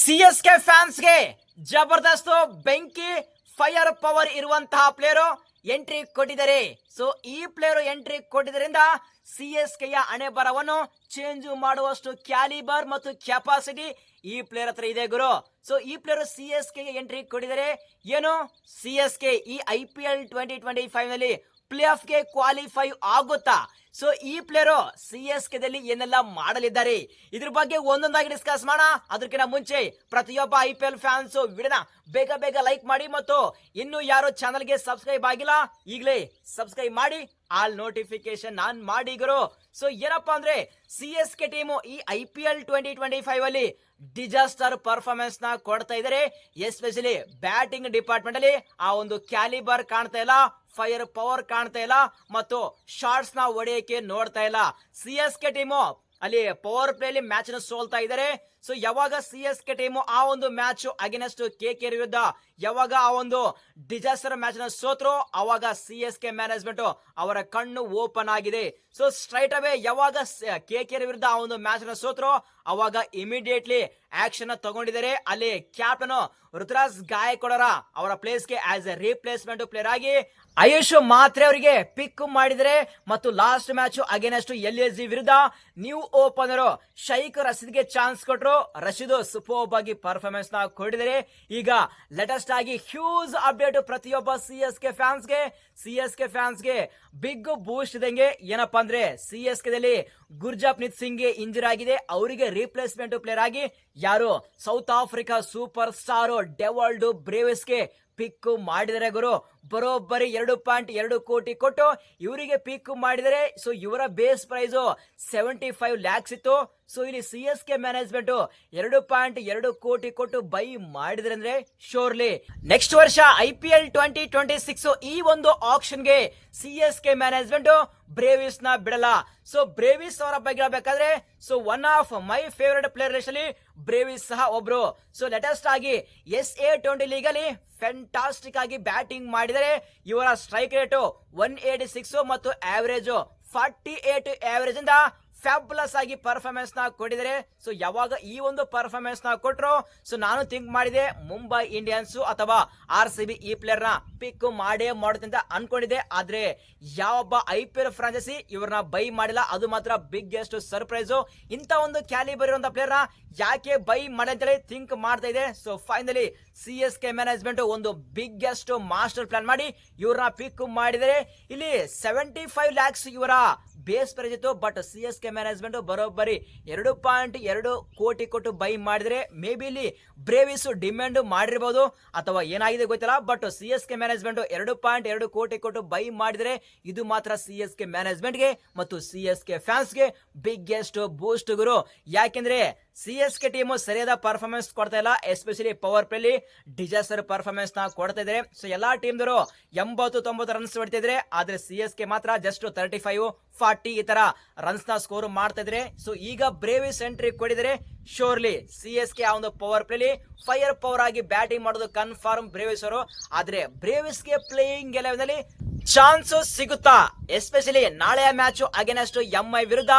C S K ಫ್ಯಾನ್ಸ್ಗೆ ಜಬರ್ದಸ್ತ್, ಬೆಂಕಿ ಫೈರ್ ಪವರ್ ಇರುವಂತಹ ಪ್ಲೇಯರು ಎಂಟ್ರಿ ಕೊಟ್ಟಿದ್ದಾರೆ. ಸೊ ಈ ಪ್ಲೇಯರು ಎಂಟ್ರಿ ಕೊಟ್ಟಿದ್ದರಿಂದ ಸಿ ಎಸ್ ಕೆಯ ಹಣೆ ಬರವನ್ನು ಚೇಂಜ್ ಮಾಡುವಷ್ಟು ಕ್ಯಾಲಿಬರ್ ಮತ್ತು ಕೆಪಾಸಿಟಿ ಈ ಪ್ಲೇಯರ್ ಹತ್ರ ಇದೆ ಗುರು. ಸೊ ಈ ಪ್ಲೇಯರ್ ಸಿ ಎಸ್ ಕೆಗೆ ಎಂಟ್ರಿ ಕೊಟ್ಟಿದ್ದಾರೆ. ಏನು? ಸಿ ಎಸ್ ಕೆ ಈ I P L twenty twenty ಫೈವ್ನಲ್ಲಿ play ಆಫ್ಗೆ ಕ್ವಾಲಿಫೈ ಆಗುತ್ತಾ? ಸೊ ಈ ಪ್ಲೇಯರು ಸಿ ಎಸ್ ಕೆದಲ್ಲಿ ಏನೆಲ್ಲ ಮಾಡಲಿದ್ದಾರೆ? ಇದ್ರ ಬಗ್ಗೆ ಒಂದೊಂದಾಗಿ ಡಿಸ್ಕಸ್ ಮಾಡೋಣ. ಅದಕ್ಕಿಂತ ಮುಂಚೆ ಪ್ರತಿಯೊಬ್ಬ ಐ ಪಿ ಎಲ್ ಫ್ಯಾನ್ಸ್ ವಿಡಿಯೋನ ಬೇಗ ಬೇಗ ಲೈಕ್ ಮಾಡಿ ಮತ್ತು ಇನ್ನು ಯಾರು ಚಾನಲ್ಗೆ ಸಬ್ಸ್ಕ್ರೈಬ್ ಆಗಿಲ್ಲ, ಈಗಲೇ ಸಬ್ಸ್ಕ್ರೈಬ್ ಮಾಡಿ. ಆಲ್ ನೋಟಿಫಿಕೇಶನ್ ಆನ್ ಮಾಡಿ ಗುರು. ಸೊ ಏನಪ್ಪಾ ಅಂದ್ರೆ ಸಿ ಎಸ್ ಕೆ ಟೀಮು ಈ I P L twenty twenty five ಅಲ್ಲಿ ಡಿಸಾಸ್ಟರ್ ಪರ್ಫಾರ್ಮೆನ್ಸ್ನ ಕೊಡ್ತಾ ಇದ್ದಾರೆ ಎಸ್ಪೆಷಲಿ ಬ್ಯಾಟಿಂಗ್ ಡಿಪಾರ್ಟ್ಮೆಂಟ್ ಅಲ್ಲಿ ಆ ಒಂದು ಕ್ಯಾಲಿಬರ್ ಕಾಣ್ತಾ ಇಲ್ಲ ಫೈರ್ ಪವರ್ ಕಾಣ್ತಾ ಇಲ್ಲ, ಮತ್ತು ಶಾರ್ಟ್ಸ್ನ ಒಡೆಯಕ್ಕೆ ನೋಡ್ತಾ ಇಲ್ಲ. ಸಿ ಎಸ್ ಕೆ ಟೀಮು ಅಲ್ಲಿ ಪವರ್ ಪ್ಲೇ ಅಲ್ಲಿ ಮ್ಯಾಚ್ನ ಸೋಲ್ತಾ ಇದ್ದಾರೆ ಸೊ ಯಾವಾಗ ಸಿ ಎಸ್ ಕೆ ಟೀಮು ಆ ಒಂದು ಮ್ಯಾಚ್ ಅಗೇನೆಸ್ಟ್ ಕೆ ಕೆ ವಿರುದ್ಧ, ಯಾವಾಗ ಆ ಒಂದು ಡಿಸಾಸ್ಟರ್ ಮ್ಯಾಚ್ನ ಸೋತ್ರು, ಅವಾಗ ಸಿ ಎಸ್ ಕೆ ಮ್ಯಾನೇಜ್ಮೆಂಟ್ ಅವರ ಕಣ್ಣು ಓಪನ್ ಆಗಿದೆ. ಸೊ ಸ್ಟ್ರೈಟ್ ಅವೇ ಯಾವಾಗ ಕೆ ಕೆ ವಿರುದ್ಧ ಆ ಒಂದು ಮ್ಯಾಚ್ನ ಸೋತ್ರು, ಅವಾಗ ಇಮಿಡಿಯೇಟ್ಲಿ ಆಕ್ಷನ್ ತಗೊಂಡಿದ್ದಾರೆ. ಅಲ್ಲಿ ಕ್ಯಾಪ್ಟನ್ ಋತುರಾಜ್ ಗಾಯಕೊಡರ ಅವರ ಪ್ಲೇಸ್ಗೆ ಆಸ್ ಎ ರೀಪ್ಲೇಸ್ಮೆಂಟ್ ಪ್ಲೇಯರ್ ಆಗಿ ಆಯುಷ್ ಮಾತ್ರೆ ಅವರಿಗೆ ಪಿಕ್ ಮಾಡಿದರೆ. ಮತ್ತು last match against L S G ವಿರುದ್ಧ ನ್ಯೂ ಓಪನರ್ ಶೈಕ್ ರಸೀದ್ಗೆ ಚಾನ್ಸ್ ಕೊಟ್ಟರು ರಶೀದ್ ಸೂಪರ್ ಆಗಿ ಪರ್ಫಾರ್ಮೆನ್ಸ್ನ ಕೊಡಿದರೆ ಈಗ ಲೇಟೆಸ್ಟ್ ಆಗಿ ಹ್ಯೂಜ್ ಅಪ್ಡೇಟ್ ಪ್ರತಿಯೊಬ್ಬ ಸಿ ಎಸ್ ಕೆ ಫ್ಯಾನ್ಸ್ಗೆ ಸಿ ಎಸ್ ಕೆ ಫ್ಯಾನ್ಸ್ಗೆ ಬಿಗ್ ಬೂಸ್ಟ್ ಇದಂಗೆ ಏನಪ್ಪಾ ಅಂದ್ರೆ ಸಿ ಎಸ್ ಕೆದಲ್ಲಿ ಸಿಂಗ್ಗೆ ಇಂಜುರಿ ಆಗಿದೆ. ಅವರಿಗೆ ರೀಪ್ಲೇಸ್ಮೆಂಟ್ ಪ್ಲೇಯರ್ ಆಗಿ ಯಾರು? South Africa super star Dewald ಬ್ರೇವಿಸ್ಗೆ ಪಿಕ್ ಮಾಡಿದರೆ ಗುರು, ಬರೋಬ್ಬರಿ ಎರಡು ಪಾಯಿಂಟ್ ಎರಡು ಕೋಟಿ ಕೊಟ್ಟು ಇವರಿಗೆ ಪಿಕ್ ಮಾಡಿದರೆ ಸೊ ಇವರ base price seventy five lakhs ಇತ್ತು. ಸೊ ಇಲ್ಲಿ ಸಿ ಎಸ್ ಕೆ ಮ್ಯಾನೇಜ್ಮೆಂಟ್ ಎರಡು ಪಾಯಿಂಟ್ ಎರಡು ಕೋಟಿ ಕೊಟ್ಟು ಬೈ ಮಾಡಿದ್ರೆ ಅಂದ್ರೆ ಶೋರ್ಲಿ. ನೆಕ್ಸ್ಟ್ ವರ್ಷ I P L twenty twenty six ಈ ಒಂದು ಆಕ್ಷನ್ಗೆ ಸಿ ಎಸ್ ಕೆ ಮ್ಯಾನೇಜ್ಮೆಂಟ್ ಬ್ರೇವಿಸ್ನ ಬಿಡಲ್ಲ. ಸೊ ಬ್ರೇವಿಸ್ ಅವರ ಬಗ್ಗೆ ಹೇಳ್ಬೇಕಾದ್ರೆ so one of my favourite player ಅಲ್ಲಿ ಬ್ರೇವಿಸ್ ಸಹ ಒಬ್ರು. ಸೊ ಲೇಟೆಸ್ಟ್ ಆಗಿ ಎಸ್ ಎ ಟ್ವೆಂಟಿ ಲೀಗ್ ಅಲ್ಲಿ ಫ್ಯಾಂಟಾಸ್ಟಿಕ್ ಆಗಿ ಬ್ಯಾಟಿಂಗ್ ಮಾಡಿದರೆ, ಇವರ strike rate one eighty six ಮತ್ತು ಆವರೇಜ್ ಫಾರ್ಟಿ ಏಟ್ ಆವರೇಜ್ ಇಂದ ಫ್ಯಾಬುಲಸ್ ಆಗಿ ಪರ್ಫಾರ್ಮೆನ್ಸ್ನ ಕೊಟ್ಟಿದ್ದಾರೆ. ಸೊ ಯಾವಾಗ ಈ ಒಂದು ಪರ್ಫಾರ್ಮೆನ್ಸ್ನ ಕೊಟ್ರು ಸೊ ನಾನು ಥಿಂಕ್ ಮಾಡಿದೆ ಮುಂಬೈ ಇಂಡಿಯನ್ಸ್ ಅಥವಾ ಆರ್ ಸಿ ಬಿ ಈ ಪ್ಲೇಯರ್ನ ಪಿಕ್ ಮಾಡೇ ಮಾಡುತ್ತೆ ಅಂತ ಅನ್ಕೊಂಡಿದ್ದೆ. ಆದ್ರೆ, ಯಾವೊಬ್ಬ ಐ ಪಿ ಎಲ್ ಫ್ರಾಂಚೈಸಿ ಇವ್ರನ್ನ ಬೈ ಮಾಡಿಲ್ಲ. ಅದು ಮಾತ್ರ ಬಿಗ್ಗೆಸ್ಟ್ ಸರ್ಪ್ರೈಸ್ ಇಂತ ಒಂದು ಕ್ಯಾಲಿಬರ್ ಇರುವಂತ ಪ್ಲೇಯರ್ನ ಯಾಕೆ ಬೈ ಮಾಡಿ ಥಿಂಕ್ ಮಾಡ್ತಾ ಇದೆ so finally C S K management ಒಂದು ಬಿಗ್ಗೆಸ್ಟ್ ಮಾಸ್ಟರ್ ಪ್ಲಾನ್ ಮಾಡಿ ಇವ್ರನ್ನ ಪಿಕ್ ಮಾಡಿದರೆ, ಇಲ್ಲಿ ಸೆವೆಂಟಿ ಫೈವ್ ಲ್ಯಾಕ್ಸ್ ಇವರ ಬೇಸ್ ಪ್ರೈಸ್ ಇತ್ತು but C S K management ಬರೋಬ್ಬರಿ ಎರಡು ಪಾಯಿಂಟ್ ಎರಡು ಕೋಟಿ ಕೊಟ್ಟು ಬೈ ಮಾಡಿದ್ರೆ ಮೇ ಬಿ ಇಲ್ಲಿ ಬ್ರೇವಿಸ್ ಡಿಮ್ಯಾಂಡ್ ಮಾಡಿರ್ಬೋದು. ಅಥವಾ ಏನಾಗಿದೆ ಗೊತ್ತಿಲ್ಲ but C S K management ಎರಡು ಪಾಯಿಂಟ್ ಎರಡು ಕೋಟಿ ಕೊಟ್ಟು ಬೈ ಮಾಡಿದ್ರೆ ಇದು ಮಾತ್ರ ಸಿ ಎಸ್ ಕೆ ಮ್ಯಾನೇಜ್ಮೆಂಟ್ಗೆ ಮತ್ತು ಸಿ ಎಸ್ ಕೆ ಫ್ಯಾನ್ಸ್ಗೆ ಬಿಗ್ಗೆಸ್ಟ್ ಬೂಸ್ಟ್ ಗುರು. ಯಾಕೆಂದ್ರೆ ಸಿ ಎಸ್ ಕೆ ಟೀಮು ಸರಿಯಾದ ಪರ್ಫಾರ್ಮೆನ್ಸ್ ಕೊಡ್ತಾ ಇಲ್ಲ ಎಸ್ಪೆಷಲಿ ಪವರ್ ಪ್ಲೇಲಿ ಡಿಸಾಸ್ಟರ್ ಪರ್ಫಾರ್ಮೆನ್ಸ್ನ ಕೊಡ್ತಾ ಇದ್ರೆ. ಸೊ ಎಲ್ಲಾ ಟೀಮ್ದವರು ಎಂಬತ್ತು ತೊಂಬತ್ತು ರನ್ಸ್ ಹೊಡಿತಿದ್ರೆ. ಆದ್ರೆ ಸಿ ಎಸ್ ಕೆ ಮಾತ್ರ ಜಸ್ಟ್ ತರ್ಟಿ ಫೈವ್ ಫಾರ್ಟಿ ಈ ತರ ರನ್ಸ್ನ ಸ್ಕೋರ್ ಮಾಡ್ತಾ ಇದ್ರೆ. ಸೊ ಈಗ ಬ್ರೇವಿಸ್ ಸೆಂಟ್ರಿ ಕೊಡಿದರೆ ಶೋರ್ಲಿ ಸಿ ಎಸ್ ಕೆ ಆ ಒಂದು ಪವರ್ ಪ್ಲೇಲಿ ಫೈರ್ ಪವರ್ ಆಗಿ ಬ್ಯಾಟಿಂಗ್ ಮಾಡೋದು ಕನ್ಫರ್ಮ್ ಬ್ರೇವಿಸ್ ಅವರು ಆದ್ರೆ ಬ್ರೇವಿಸ್ಗೆ ಪ್ಲೇಯಿಂಗ್ನಲ್ಲಿ ಚಾನ್ಸ್ ಸಿಗುತ್ತಾ? ಎಸ್ಪೆಷಲಿ ನಾಳೆಯ ಮ್ಯಾಚ್ ಅಗೇನೆಸ್ಟ್ ಎಂ ಐ ವಿರುದ್ಧ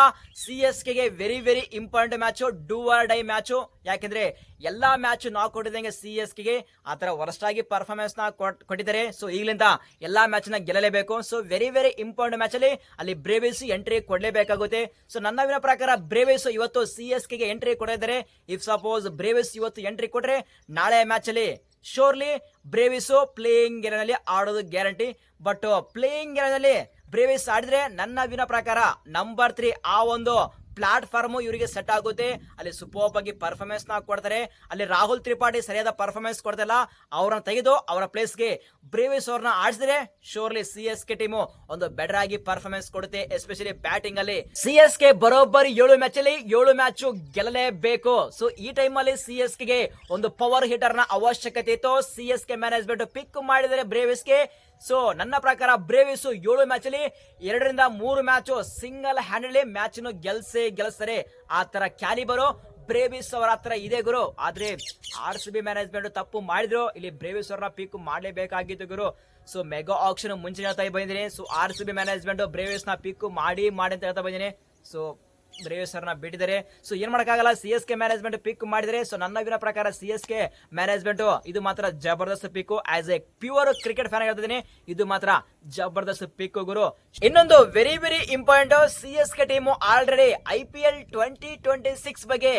C S ಕೆಗೆ very very important match do or die match. ಯಾಕೆಂದ್ರೆ ಎಲ್ಲಾ ಮ್ಯಾಚ್ ನಾವು ಕೊಟ್ಟಿದಂಗೆ ಸಿ ಎಸ್ ಕೆಗೆ ಆ ತರ ವರ್ಸ್ಟ್ ಆಗಿ ಪರ್ಫಾರ್ಮೆನ್ಸ್ನ ಕೊಟ್- ಕೊಟ್ಟಿದ್ದಾರೆ. ಸೊ ಈಗಲಿಂದ ಎಲ್ಲಾ ಮ್ಯಾಚ್ನ ಗೆಲ್ಲಲೇಬೇಕು. So very very important match ಅಲ್ಲಿ ಅಲ್ಲಿ ಬ್ರೇವಿಸ್ ಎಂಟ್ರಿ ಕೊಡಲೇಬೇಕಾಗುತ್ತೆ. ಸೊ ನನ್ನ ಪ್ರಕಾರ ಬ್ರೇವಿಸ್ ಇವತ್ತು ಸಿ ಎಸ್ ಕೆಗೆ ಎಂಟ್ರಿ ಕೊಡಿದ್ದಾರೆ ಇಫ್ ಸಪೋಸ್ ಬ್ರೇವಿಸ್ ಇವತ್ತು ಎಂಟ್ರಿ ಕೊಟ್ರೆ ನಾಳೆ ಮ್ಯಾಚ್ ಅಲ್ಲಿ ಶೋರ್ಲಿ ಬ್ರೇವಿಸು ಪ್ಲೇಯಿಂಗ್ನಲ್ಲಿ ಆಡೋದು ಗ್ಯಾರಂಟಿ ಬಟ್ ಪ್ಲೇಯಿಂಗ್ನಲ್ಲಿ ಬ್ರೇವಿಸ್ ಆಡಿದ್ರೆ ನನ್ನ ವಿನ ಪ್ರಕಾರ ನಂಬರ್ ತ್ರೀ ಆ ಒಂದು ಪ್ಲಾಟ್ಫಾರ್ಮ್ ಇವರಿಗೆ ಸೆಟ್ ಆಗುತ್ತೆ. ಅಲ್ಲಿ ಸೂಪರ್ ಆಗಿ ಪರ್ಫಾರ್ಮೆನ್ಸ್ನ ಕೊಡ್ತಾರೆ. ಅಲ್ಲಿ ರಾಹುಲ್ ತ್ರಿಪಾಠಿ ಸರಿಯಾದ ಪರ್ಫಾರ್ಮೆನ್ಸ್ ಕೊಡ್ತಿಲ್ಲ. ಅವರನ್ನ ತೆಗೆದು ಅವರ ಪ್ಲೇಸ್ಗೆ ಬ್ರೇವಿಸ್ ಅವ್ರನ್ನ ಆಡಿಸಿದ್ರೆ surely C S K team ಒಂದು ಬೆಟರ್ ಆಗಿ ಪರ್ಫಾರ್ಮೆನ್ಸ್ ಕೊಡುತ್ತೆ. ಎಸ್ಪೆಷಲಿ ಬ್ಯಾಟಿಂಗ್ ಅಲ್ಲಿ. ಸಿ ಎಸ್ ಕೆ ಬರೋಬ್ಬರಿ ಏಳು ಮ್ಯಾಚ್ ಅಲ್ಲಿ ಏಳು ಮ್ಯಾಚ್ ಗೆಲ್ಲಲೇಬೇಕು. ಸೊ ಈ ಟೈಮ್ ಅಲ್ಲಿ ಸಿ ಎಸ್ ಕೆ ಒಂದು ಪವರ್ ಹಿಟರ್ನ ಅವಶ್ಯಕತೆ ಇತ್ತು. C S K management pick ಮಾಡಿದರೆ ಬ್ರೇವಿಸ್ಗೆ ಸೊ ನನ್ನ ಪ್ರಕಾರ ಬ್ರೇವಿಸ್ ಏಳು ಮ್ಯಾಚ್ ಅಲ್ಲಿ ಎರಡರಿಂದ ಮೂರು ಮ್ಯಾಚು ಸಿಂಗಲ್ ಹ್ಯಾಂಡಲ್ಲಿ ಮ್ಯಾಚ್ ಗೆಲ್ಸೇ ಗೆಲ್ಸರೆ ಆ ತರ ಕ್ಯಾಲಿಬರು ಬ್ರೇವಿಸ್ ಅವರ ಹತ್ರ ಇದೆ ಗುರು. ಆದ್ರೆ ಆರ್ ಸಿ ಬಿ ಮ್ಯಾನೇಜ್ಮೆಂಟ್ ತಪ್ಪು ಮಾಡಿದ್ರು. ಇಲ್ಲಿ ಬ್ರೇವಿಸ್ ಅವರನ್ನ ಪಿಕ್ ಮಾಡಲೇಬೇಕಾಗಿತ್ತು ಗುರು. ಸೊ ಮೆಗಾ ಆಕ್ಷನ್ ಮುಂಚೆ ಹೇಳ್ತಾ ಬಂದಿದ್ದೀನಿ. So R C B management ಬ್ರೇವಿಸ್ನ pick ಮಾಡಿ ಮಾಡಿ ಅಂತ ಹೇಳ್ತಾ ಬಂದಿದ್ದೀನಿ. ಸೊ ರೇವ್ ಸರ್ನ ಬಿಟ್ಟಿದ್ದಾರೆ. ಸೊ ಏನ್ ಮಾಡೋಕ್ಕಾಗಲ್ಲ? C S K management pick ಮಾಡಿದರೆ ಸೊ ನನ್ನ ವಿನ ಪ್ರಕಾರ ಸಿ ಎಸ್ ಕೆ ಮ್ಯಾನೇಜ್ಮೆಂಟ್ ಇದು ಮಾತ್ರ ಜಬರ್ದಸ್ತ್ pick as a pure cricket fan ಹೇಳ್ತಿದ್ದೀನಿ ಇದು ಮಾತ್ರ ಜಬರ್ದಸ್ತ್ ಪಿಕ್ ಗುರು. ಇನ್ನೊಂದು very very important C S K team already I P L twenty twenty six ಬಗ್ಗೆ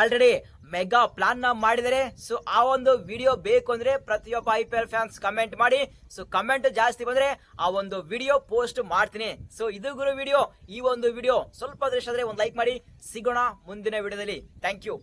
ಆಲ್ರೆಡಿ ಮೆಗಾ ಪ್ಲಾನ್ನ ಮಾಡಿದರೆ, ಸೊ ಆ ಒಂದು ವಿಡಿಯೋ ಬೇಕು ಅಂದ್ರೆ ಪ್ರತಿಯೊಬ್ಬ I P L fans comment ಮಾಡಿ, ಸೊ ಕಮೆಂಟ್ ಜಾಸ್ತಿ ಬಂದ್ರೆ ಆ ಒಂದು ವಿಡಿಯೋ ಪೋಸ್ಟ್ ಮಾಡ್ತೀನಿ. ಸೊ ಇದು ಗುರು ವಿಡಿಯೋ, ಈ ಒಂದು ವಿಡಿಯೋ ಸ್ವಲ್ಪ ದೃಶ್ಯ ಆದ್ರೆ ಒಂದು ಲೈಕ್ ಮಾಡಿ, ಸಿಗೋಣ ಮುಂದಿನ ವಿಡಿಯೋದಲ್ಲಿ. Thank you.